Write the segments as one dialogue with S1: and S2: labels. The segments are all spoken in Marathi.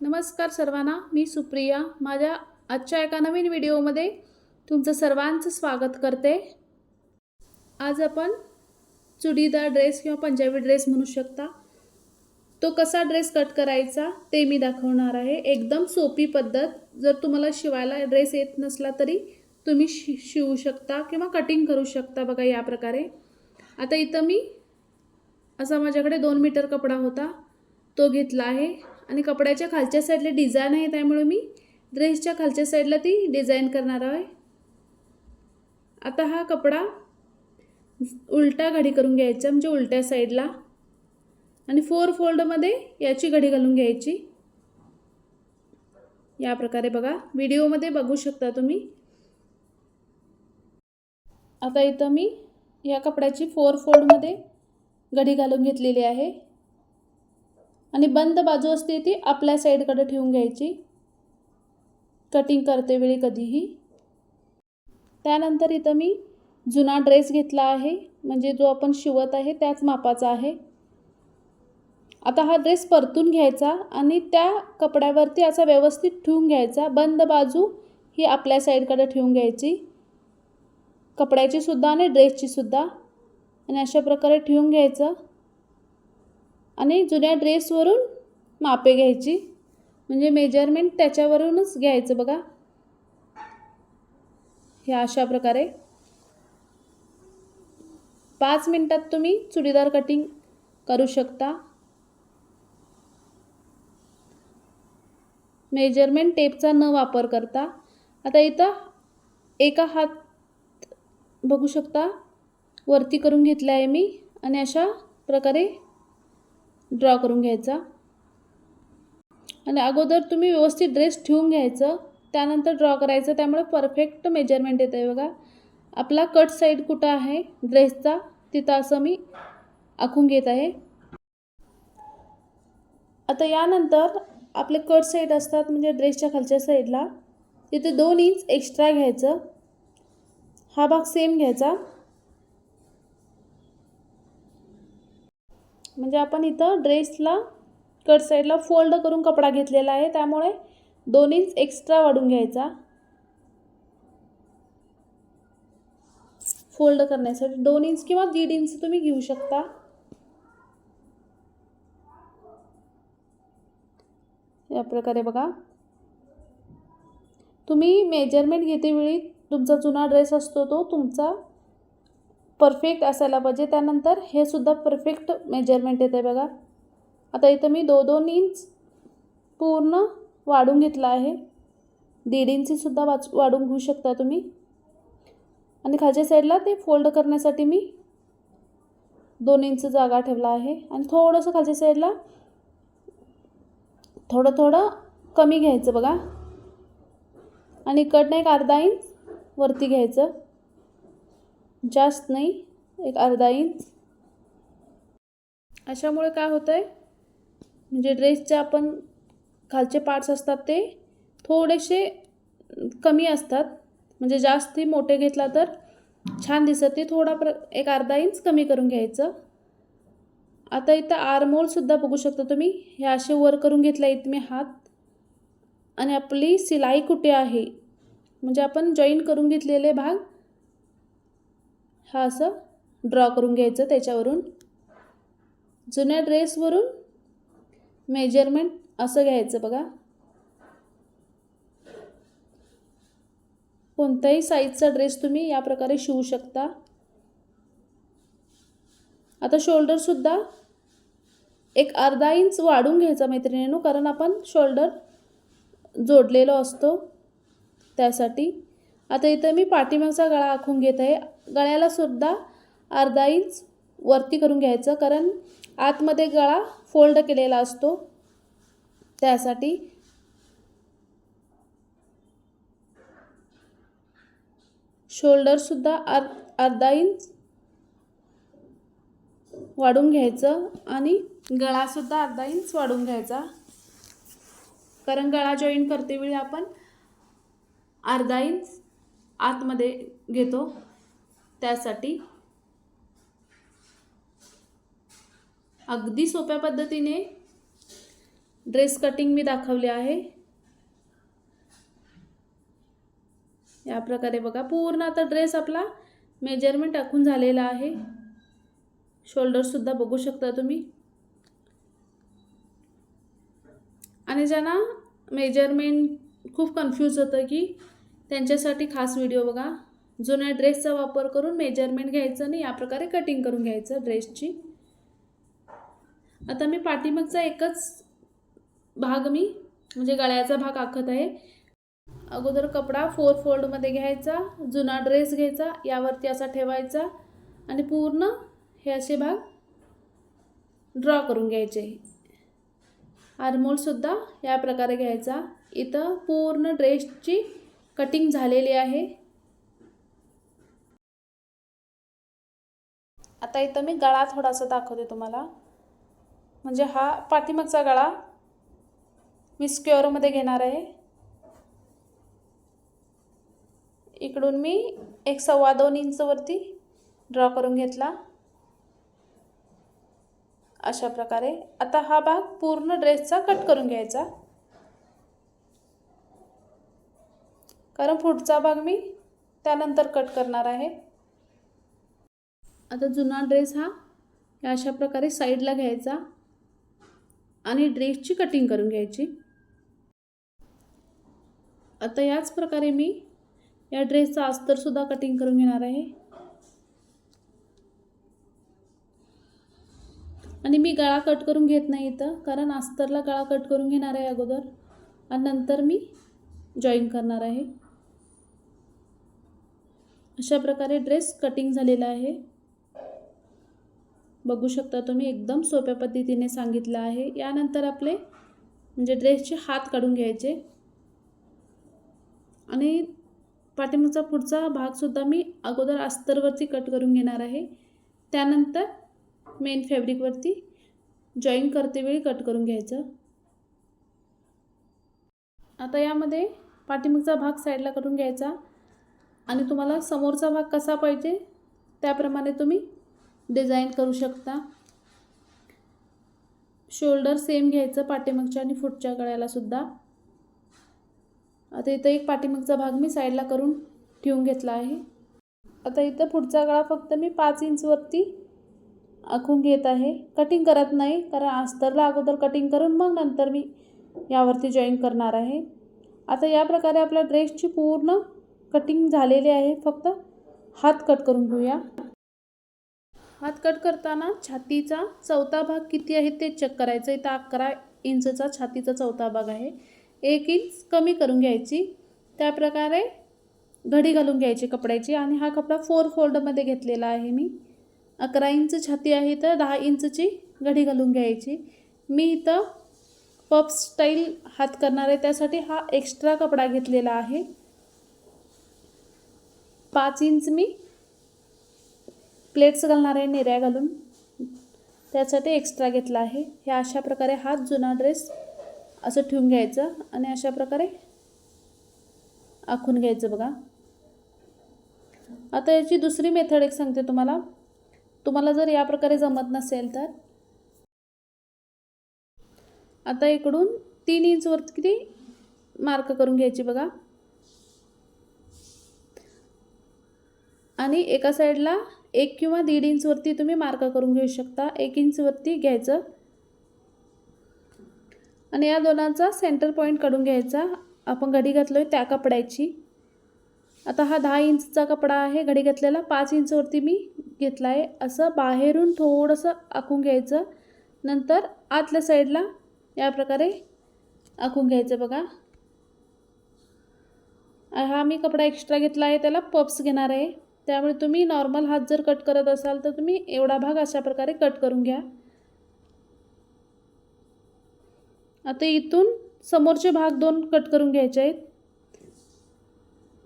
S1: नमस्कार सर्वांना मी सुप्रिया. माझ्या आजच्या एका नवीन व्हिडिओमध्ये तुमचं सर्वांचं स्वागत करते. आज आपण चुडीदार ड्रेस किंवा पंजाबी ड्रेस म्हणू शकता. तो कसा ड्रेस कट करायचा ते मी दाखवणार आहे. एकदम सोपी पद्धत. जर तुम्हाला शिवायला ड्रेस येत नसला तरी तुम्ही शि शिवू शकता किंवा कटिंग करू शकता बघा या प्रकारे. आता इथं मी असा माझ्याकडे दोन मीटर कपडा होता. तो घेतला आहे. आणि कपड्याच्या खालच्या साईडला डिझाईन आहे त्यामुळे मी ड्रेसच्या खालच्या साईडला ती डिझाईन करणार आहे. आता हा कपडा उलटा घडी करून घ्यायचा म्हणजे उलट्या साईडला. आणि फोर फोल्डमध्ये याची घडी घालून घ्यायची. या प्रकारे बघा व्हिडिओमध्ये बघू शकता तुम्ही. आता इथं मी या कपड्याची फोर फोल्डमध्ये घडी घालून घेतलेली आहे. आणि बंद बाजू असते ती आपल्या साईडकडे ठेवून घ्यायची. कटिंग करते वेळी कधीही. त्यानंतर इथं मी जुना ड्रेस घेतला आहे. म्हणजे जो आपण शिवत आहे त्याच मापाचा आहे. आता हा ड्रेस परतून घ्यायचा आणि त्या कपड्यावरती असा व्यवस्थित ठेवून घ्यायचा. बंद बाजू ही आपल्या साईडकडे ठेवून घ्यायची. कपड्याची सुद्धा आणि ड्रेसचीसुद्धा आणि अशा प्रकारे ठेवून घ्यायचं. आणि जुन्या ड्रेसवरून मापे घ्यायची. म्हणजे मेजरमेंट त्याच्यावरूनच घ्यायचं बघा. हे अशा प्रकारे. पाच मिनटात तुम्ही चुडीदार कटिंग करू शकता. मेजरमेंट टेपचा न वापर करता. आता इथं एका हात बघू शकता. वरती करून घेतला आहे मी. आणि अशा प्रकारे ड्रॉ करून घ्यायचा. आणि अगोदर तुम्ही व्यवस्थित ड्रेस ठेवून घ्यायचं. त्यानंतर ड्रॉ करायचं. त्यामुळे परफेक्ट मेजरमेंट येतं आहे बघा. आपला कट साईड कुठं आहे? ड्रेसचा तिथं असं मी आखून घेत आहे. आता यानंतर आपले कट साईड असतात म्हणजे ड्रेसच्या खालच्या साईडला तिथे दोन इंच एक्स्ट्रा घ्यायचं. हा भाग सेम घ्यायचा. म्हणजे आपण इथं ड्रेसला कट साईडला फोल्ड करून कपडा घेतलेला आहे त्यामुळे दोन इंच एक्स्ट्रा वाढून घ्यायचा. फोल्ड करण्यासाठी दोन इंच किंवा दीड इंच तुम्ही घेऊ शकता. या प्रकारे बघा. तुम्ही मेजरमेंट घेतेवेळी तुमचा जुना ड्रेस असतो तो तुमचा परफेक्ट असायला पाहिजे. त्यानंतर हे सुद्धा परफेक्ट मेजरमेंट येते बघा. आता इथं मी दो दोन इंच पूर्ण वाढून घेतला आहे. दीड इंचीसुद्धा वाच वाढून घेऊ शकता तुम्ही. आणि खालच्या साईडला ते फोल्ड करण्यासाठी मी दोन इंच जागा ठेवला आहे. आणि थोडंसं खालच्या साईडला थोडं थोडं कमी घ्यायचं बघा. आणि इकडनं एक अर्धा इंच वरती घ्यायचं. जास्त नाही एक अर्धा इंच. अशामुळे काय होतं आहे म्हणजे ड्रेसचे आपण खालचे पार्ट्स असतात ते थोडेसे कमी असतात. म्हणजे जास्ती मोठे घेतला तर छान दिसत ते थोडा प्र एक अर्धा इंच कमी करून घ्यायचं. आता इथं आरमोलसुद्धा बघू शकता तुम्ही हे असे वर करून घेतला इथं मी हात. आणि आपली सिलाई कुठे आहे म्हणजे आपण जॉईन करून घेतलेले भाग हा असं ड्रॉ करून घ्यायचं त्याच्यावरून. जुन्या ड्रेसवरून मेजरमेंट असं घ्यायचं बघा. कोणत्याही साईजचा ड्रेस तुम्ही या प्रकारे शिवू शकता. आता शोल्डरसुद्धा एक अर्धा इंच वाढून घ्यायचा मैत्रिणीनो कारण आपण शोल्डर जोडलेलो असतो त्यासाठी. आता इथं मी पाठीमागचा गळा आखून घेत आहे. गळ्याला सुद्धा अर्धा इंच वरती करून घ्यायचं कारण आतमध्ये गळा फोल्ड केलेला असतो. त्यासाठी शोल्डरसुद्धा अर् अर्धा इंच वाढून घ्यायचं आणि गळासुद्धा अर्धा इंच वाढून घ्यायचा. कारण गळा जॉईन करतेवेळी आपण अर्धा इंच आतमध्ये घेतो. त्यासाठी अगदी सोप्या पद्धतीने ड्रेस कटिंग मी दाखवली आहे. या प्रकारे बघा पूर्ण आता ड्रेस आपला मेजरमेंट टाकून झालेला आहे. शोल्डरसुद्धा बघू शकता तुम्ही. आणि ज्यांना मेजरमेंट खूप कन्फ्यूज होतं की त्यांच्यासाठी खास व्हिडिओ बघा. जुन्या ड्रेसचा वापर करून मेजरमेंट घ्यायचं आणि या प्रकारे कटिंग करून घ्यायचं ड्रेसची आता मी पाठीमागचा एकच भाग मी म्हणजे गळ्याचा भाग आखत आहे. अगोदर कपडा फोर फोल्डमध्ये घ्यायचा जुना ड्रेस घ्यायचा यावरती असा ठेवायचा आणि पूर्ण हे असे भाग ड्रॉ करून घ्यायचे. आरमोलसुद्धा या प्रकारे घ्यायचा. इथं पूर्ण ड्रेसची कटिंग झालेली आहे. आता इथं मी गळा थोडासा दाखवते तुम्हाला. म्हणजे हा पाठीमागचा गळा मी स्क्वेअरमध्ये घेणार आहे. इकडून मी एक सव्वा दोन इंचवरती ड्रॉ करून घेतला. अशा प्रकारे. आता हा भाग पूर्ण ड्रेसचा कट करून घ्यायचा. कारण पुढचा भाग मी त्यानंतर कट करणार आहे. आता जुना ड्रेस हा या अशा प्रकारे साईडला घ्यायचा आणि ड्रेसची कटिंग करून घ्यायची. आता याच प्रकारे मी या ड्रेसचा अस्तरसुद्धा कटिंग करून घेणार आहे. आणि मी गळा कट करून घेत नाही इथं कारण अस्तरला गळा कट करून घेणार आहे अगोदर. आणि नंतर मी जॉईन करणार आहे. अशा प्रकारे ड्रेस कटिंग झालेला आहे. बघू शकता तुम्ही एकदम सोप्या पद्धतीने सांगितलं आहे. यानंतर आपले म्हणजे ड्रेसचे हात काढून घ्यायचे. आणि पाठीमागचा पुढचा भागसुद्धा मी अगोदर अस्तरवरती कट करून घेणार आहे. त्यानंतर मेन फॅब्रिकवरती जॉईन करतेवेळी कट करून घ्यायचं. आता यामध्ये पाठीमागचा भाग साईडला करून घ्यायचा. आणि तुम्हाला समोरचा भाग कसा पाहिजे त्याप्रमाणे तुम्ही डिझाईन करू शकता. शोल्डर सेम घ्यायचं पाठीमागच्या आणि पुढच्या गळ्यालासुद्धा आता इथं एक पाठीमागचा भाग मी साईडला करून ठेवून घेतला आहे. आता इथं पुढचा गळा फक्त मी पाच इंचवरती आखून घेत आहे. कटिंग करत नाही कारण अस्तरला अगोदर कटिंग करून मग नंतर मी यावरती जॉईन करणार आहे. आता या प्रकारे आपल्या ड्रेसची पूर्ण कटिंग झालेली आहे. फक्त हात कट करून घेऊया. हात कट करताना छातीचा चौथा भाग किती आहे ते चेक करायचं इथं अकरा इंचचा छातीचा चौथा भाग आहे. एक इंच कमी करून घ्यायची. त्याप्रकारे घडी घालून घ्यायची कपड्याची. आणि हा कपडा फोर फोल्डमध्ये घेतलेला आहे मी. अकरा इंच छाती आहे तर दहा इंचची घडी घालून घ्यायची. मी इथं पप स्टाईल हात करणार आहे. त्यासाठी हा एक्स्ट्रा कपडा घेतलेला आहे. पाच इंच मी प्लेट्स घालणार आहे नेऱ्या घालून. त्यासाठी एक्स्ट्रा घेतला आहे. ह्या अशा प्रकारे हात जुना ड्रेस असं ठेवून घ्यायचं आणि अशा प्रकारे आखून घ्यायचं बघा. आता याची दुसरी मेथड एक सांगते तुम्हाला. तुम्हाला जर या प्रकारे जमत नसेल तर. आता इकडून तीन इंचवर किती मार्क करून घ्यायची बघा. आणि एका साईडला एक किंवा दीड इंचवरती तुम्ही मार्क करून घेऊ शकता. एक इंचवरती घ्यायचं. आणि या दोनांचा सेंटर पॉईंट काढून घ्यायचा. आपण घडी घातलो आहे त्या कपड्याची. आता हा दहा इंचचा कपडा आहे. घडी घातलेला पाच इंचवरती मी घेतला आहे असं बाहेरून थोडंसं आखून घ्यायचं. नंतर आतल्या साईडला या प्रकारे आखून घ्यायचं बघा. हा मी कपडा एक्स्ट्रा घेतला आहे. त्याला पप्स घेणार आहे. त्यामुळे तुम्ही नॉर्मल हात जर कट करत असाल तर तुम्ही एवढा भाग अशा प्रकारे कट करून घ्या. आता इथून समोरचे भाग दोन कट करून घ्यायचे आहेत.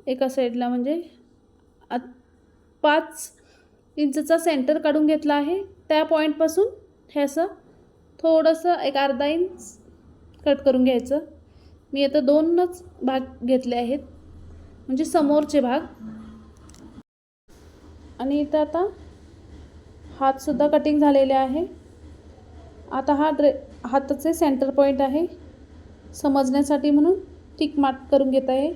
S1: एका साईडला म्हणजे आ पाच इंचचा सेंटर काढून घेतला आहे. त्या पॉईंटपासून हे असं थोडंसं एक अर्धा इंच कट करून घ्यायचं. मी आता दोनच भाग घेतले आहेत. म्हणजे समोरचे भाग. आणि इथं आता हातसुद्धा कटिंग झालेले आहे. आता हा ड्रे हाताचे सेंटर पॉईंट आहे. समजण्यासाठी म्हणून टिक मार्क करून घेत आहे.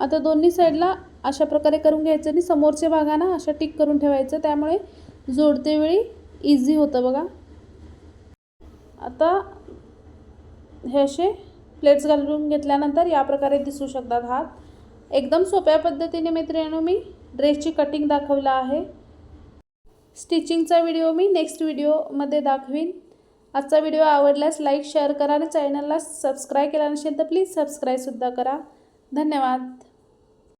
S1: आता दोन्ही साईडला अशा प्रकारे करून घ्यायचं आणि समोरच्या भागाना अशा टिक करून ठेवायचं. त्यामुळे जोडते वेळी इझी होतं बघा. आता हे असे प्लेट्स घालून घेतल्यानंतर या प्रकारे दिसू शकतात हात. एकदम सोप्या पद्धतीने मित्रांनो मी ड्रेसची कटिंग दाखवला आहे. स्टिचिंगचा व्हिडिओ मी नेक्स्ट व्हिडिओमध्ये दाखवीन. आजचा व्हिडिओ आवडल्यास लाईक शेअर करा आणि चॅनलला सबस्क्राईब केला नसेल तर प्लीज सबस्क्राईबसुद्धा करा. धन्यवाद.